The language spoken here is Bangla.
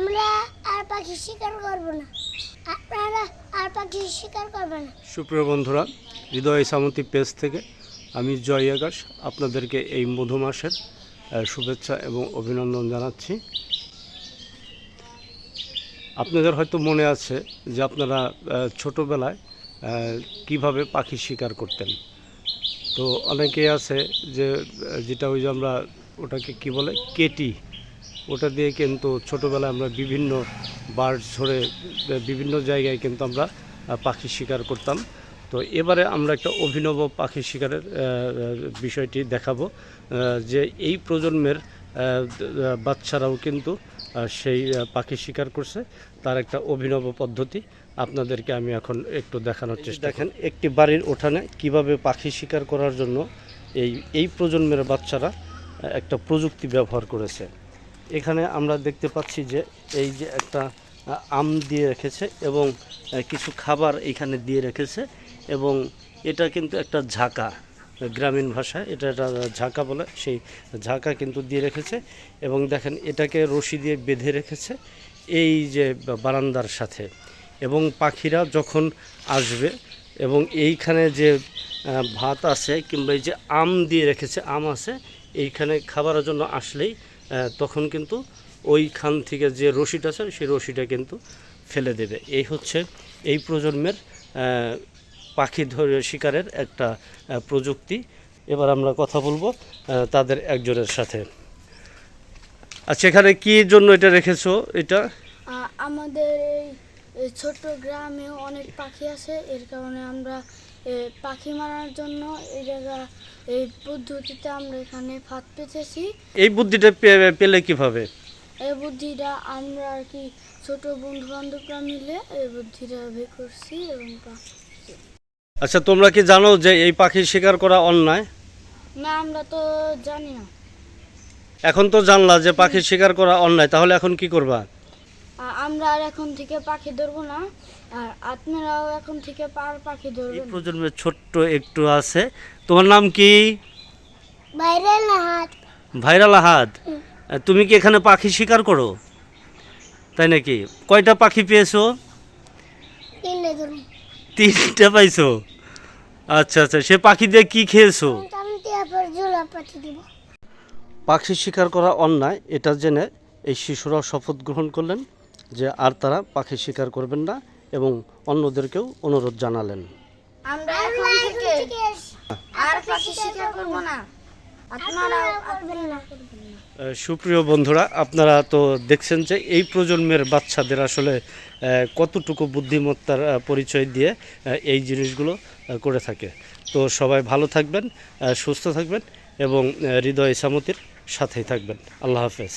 আমরা আর পাখি শিকার করব না। আপনারা আর পাখি শিকার করবেন না। সুপ্রিয় বন্ধুরা, হৃদয় সামন্তী পেজ থেকে আমি জয় আকাশ আপনাদেরকে এই মধু মাসের শুভেচ্ছা এবং অভিনন্দন জানাচ্ছি। আপনাদের হয়তো মনে আছে যে আপনারা ছোটোবেলায় কীভাবে পাখি শিকার করতেন। তো অনেকেই আছে যে যেটা ওই যে আমরা ওটাকে কি বলে, কেটি। ওটা দিয়ে কিন্তু ছোটোবেলায় আমরা বিভিন্ন বার্ড ধরে বিভিন্ন জায়গায় কিন্তু আমরা পাখি শিকার করতাম। তো এবারে আমরা একটা অভিনব পাখি শিকারের বিষয়টি দেখাবো যে এই প্রজন্মের বাচ্চারাও কিন্তু সেই পাখি শিকার করছে। তার একটা অভিনব পদ্ধতি আপনাদেরকে আমি এখন একটু দেখানোর চেষ্টা দেখেন একটি বাড়ির উঠানে কীভাবে পাখি শিকার করার জন্য এই এই প্রজন্মের বাচ্চারা একটা প্রযুক্তি ব্যবহার করেছে। এখানে আমরা দেখতে পাচ্ছি যে এই যে একটা আম দিয়ে রেখেছে এবং কিছু খাবার এখানে দিয়ে রেখেছে এবং এটা কিন্তু একটা ঝাঁকা, গ্রামীণ ভাষায় এটা একটা ঝাঁকা বলে, সেই ঝাঁকা কিন্তু দিয়ে রেখেছে এবং দেখেন এটাকে রশি দিয়ে বেঁধে রেখেছে এই যে বারান্দার সাথে এবং পাখিরা যখন আসবে এবং এইখানে যে ভাত আছে কিংবা এই যে আম দিয়ে রেখেছে, আম আছে, এইখানে খাবারের জন্য আসলেই তখন কিন্তু ওইখান থেকে যে রশিটা আছে, সেই রশিটা কিন্তু ফেলে দেবে। এই হচ্ছে এই প্রজন্মের পাখি ধরে শিকারের একটা প্রযুক্তি। এবার আমরা কথা বলব তাদের একজনের সাথে। আচ্ছা এখানে কি জন্য এটা রেখেছো এটা? আমাদের এই ছোট্ট গ্রামে অনেক পাখি আছে। এর কারণে আমরা পাখি মারার জন্য এই জায়গা এই পদ্ধতিতে আমরা এখানে ফাঁদ পেতেছি। এই বুদ্ধিটা পেলে কীভাবে? এই বুদ্ধিটা আমরা আর কি ছোট বন্ধু বান্ধবরা মিলে এই বুদ্ধিটা বের করছি এবং আচ্ছা তোমরা কি জানো যে এই পাখি শিকার করা অন্যায়? না আমরা তো জানি না। এখন তো জানলা যে পাখি শিকার করা অন্যায় তাহলে এখন কি করবা? আমরা আর এখন থেকে পাখি ধরবো না। আর আপনারাও এখন থেকে পার পাখি এই ধরবেন। প্রজন্মের ছোট্ট একটু আছে। তোমার নাম কি? না হাত ভাইরাল আহাদ। তুমি কি এখানে পাখি শিকার করো? তাই নাকি? কয়টা পাখি পেয়েছ? তিনটা পাইছো? আচ্ছা আচ্ছা। সে পাখি দিয়ে কি খেয়েছো? আমি তারপর জোলা পাঠি দিব। পাখি শিকার করা অন্যায় এটা জেনে এই শিশুরা শপথ গ্রহণ করলেন। যে আর তারা পাখি শিকার করবেন না এবং অন্যদেরকেও অনুরোধ জানালেন। আমরা এখন থেকে আর পাখি শিকার করব না। আপনারাও করবেন না। আহ, সুপ্রিয় বন্ধুরা আপনারা তো দেখছেন যে এই প্রজন্মের বাচ্চাদের আসলে কতটুকু বুদ্ধিমত্তার পরিচয় দিয়ে এই জিনিসগুলো করে থাকে। তো সবাই ভালো থাকবেন সুস্থ থাকবেন এবং হৃদয় সামতির সাথেই থাকবেন। আল্লাহ হাফেজ।